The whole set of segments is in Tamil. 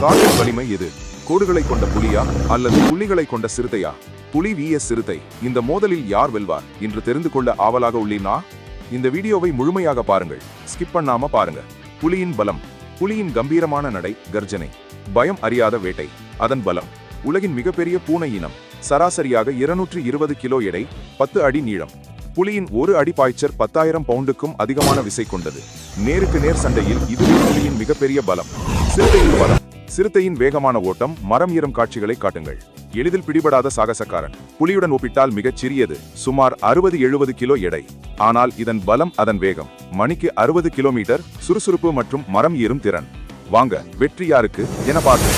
காற்றின் வலிமை எது? கோடுகளை கொண்ட புலியா அல்லது புள்ளிகளை கொண்ட சிறுத்தையா? புலி விஎஸ் சிறுத்தை இந்த மோதலில் யார் வெல்வார் என்று தெரிந்து கொள்ள ஆவலாக உள்ளீனா? இந்த வீடியோவை முழுமையாக பாருங்கள். ஸ்கிப் பண்ணாம பாருங்க. புலியின் பலம். புலியின் கம்பீரமான நடை கர்ஜனை. பயம் அறியாத வேட்டை. அதன் பலம். உலகின் மிகப்பெரிய பூனை இனம். சராசரியாக இருநூற்று இருபது கிலோ எடை பத்து அடி நீளம். புலியின் ஒரு அடி பாய்ச்சர் பத்தாயிரம் பவுண்டுக்கும் அதிகமான விசை கொண்டது. நேருக்கு நேர் சண்டையில் இதுவே புலியின் மிகப்பெரிய பலம். சிறுத்தையின் பலம். சிறுத்தையின் வேகமான ஓட்டம் மரம் ஏறும் காட்சிகளை காட்டுங்கள். எளிதில் பிடிபடாத சாகசக்காரன். புலியுடன் ஒப்பிட்டால் மிகச் சிறியது சுமார் அறுபது எழுபது கிலோ எடை. ஆனால் இதன் பலம் அதன் வேகம். மணிக்கு அறுபது கிலோமீட்டர் சுறுசுறுப்பு மற்றும் மரம் ஏறும் திறன். வாங்க வெற்றி யாருக்கு என பார்த்து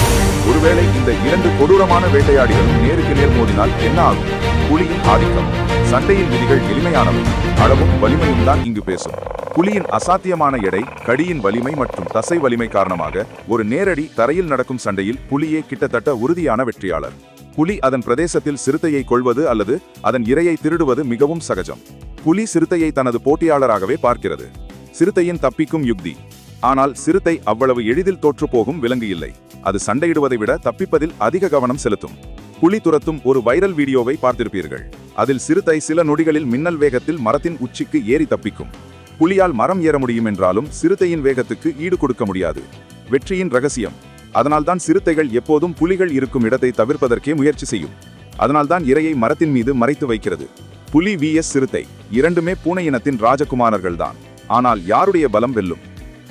ஒருவேளை இந்த இரண்டு கொடூரமான வேட்டையாடிகளும் நேருக்கு நேர் மோதினால் என்ன ஆகும்? புலியின் ஆதிக்கம் சண்டையின் விதிகள் எளிமையானவை. அளவும் வலிமையும் தான் இங்கு பேசும். புலியின் அசாத்தியமான எடை கடியின் வலிமை மற்றும் தசை வலிமை காரணமாக ஒரு நேரடி தரையில் நடக்கும் சண்டையில் புலியே கிட்டத்தட்ட உறுதியான வெற்றியாளர். புலி அதன் பிரதேசத்தில் சிறுத்தையை கொள்வது அல்லது அதன் இரையை திருடுவது மிகவும் சகஜம். புலி சிறுத்தையை தனது போட்டியாளராகவே பார்க்கிறது. சிறுத்தையின் தப்பிக்கும் யுக்தி. ஆனால் சிறுத்தை அவ்வளவு எளிதில் தோற்றுப்போகும் விலங்கு இல்லை. அது சண்டையிடுவதை விட தப்பிப்பதில் அதிக கவனம் செலுத்தும். புலி துரத்தும் ஒரு வைரல் வீடியோவை பார்த்திருப்பீர்கள். அதில் சிறுத்தை சில நொடிகளில் மின்னல் வேகத்தில் மரத்தின் உச்சிக்கு ஏறி தப்பிக்கும். புலியால் மரம் ஏற முடியும் என்றாலும் சிறுத்தையின் வேகத்துக்கு ஈடு கொடுக்க முடியாது. வெற்றியின் ரகசியம். அதனால்தான் சிறுத்தைகள் எப்போதும் புலிகள் இருக்கும் இடத்தை தவிர்ப்பதற்கே முயற்சி செய்யும். அதனால்தான் இரையை மரத்தின் மீது மறைத்து வைக்கிறது. புலி வி எஸ் சிறுத்தை. இரண்டுமே பூனை இனத்தின் ராஜகுமாரர்கள்தான். ஆனால் யாருடைய பலம் வெல்லும்?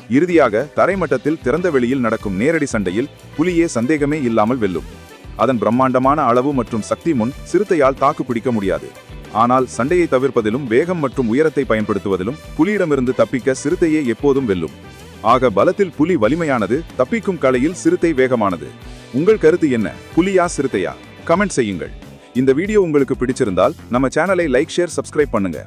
இறுதியாக தரைமட்டத்தில் திறந்த வெளியில் நடக்கும் நேரடி சண்டையில் புலியே சந்தேகமே இல்லாமல் வெல்லும். அதன் பிரம்மாண்டமான அளவு மற்றும் சக்தி முன் சிறுத்தையால் தாக்கு பிடிக்க முடியாது. ஆனால் சண்டையை தவிர்ப்பதிலும் வேகம் மற்றும் உயரத்தை பயன்படுத்துவதிலும் புலியிடமிருந்து தப்பிக்க சிறுத்தையே எப்போதும் வெல்லும். ஆக பலத்தில் புலி வலிமையானது தப்பிக்கும் கலையில் சிறுத்தை வேகமானது. உங்கள் கருத்து என்ன? புலியா சிறுத்தையா? கமெண்ட் செய்யுங்கள். இந்த வீடியோ உங்களுக்கு பிடிச்சிருந்தால் நம்ம சேனலை லைக் ஷேர் சப்ஸ்கிரைப் பண்ணுங்க.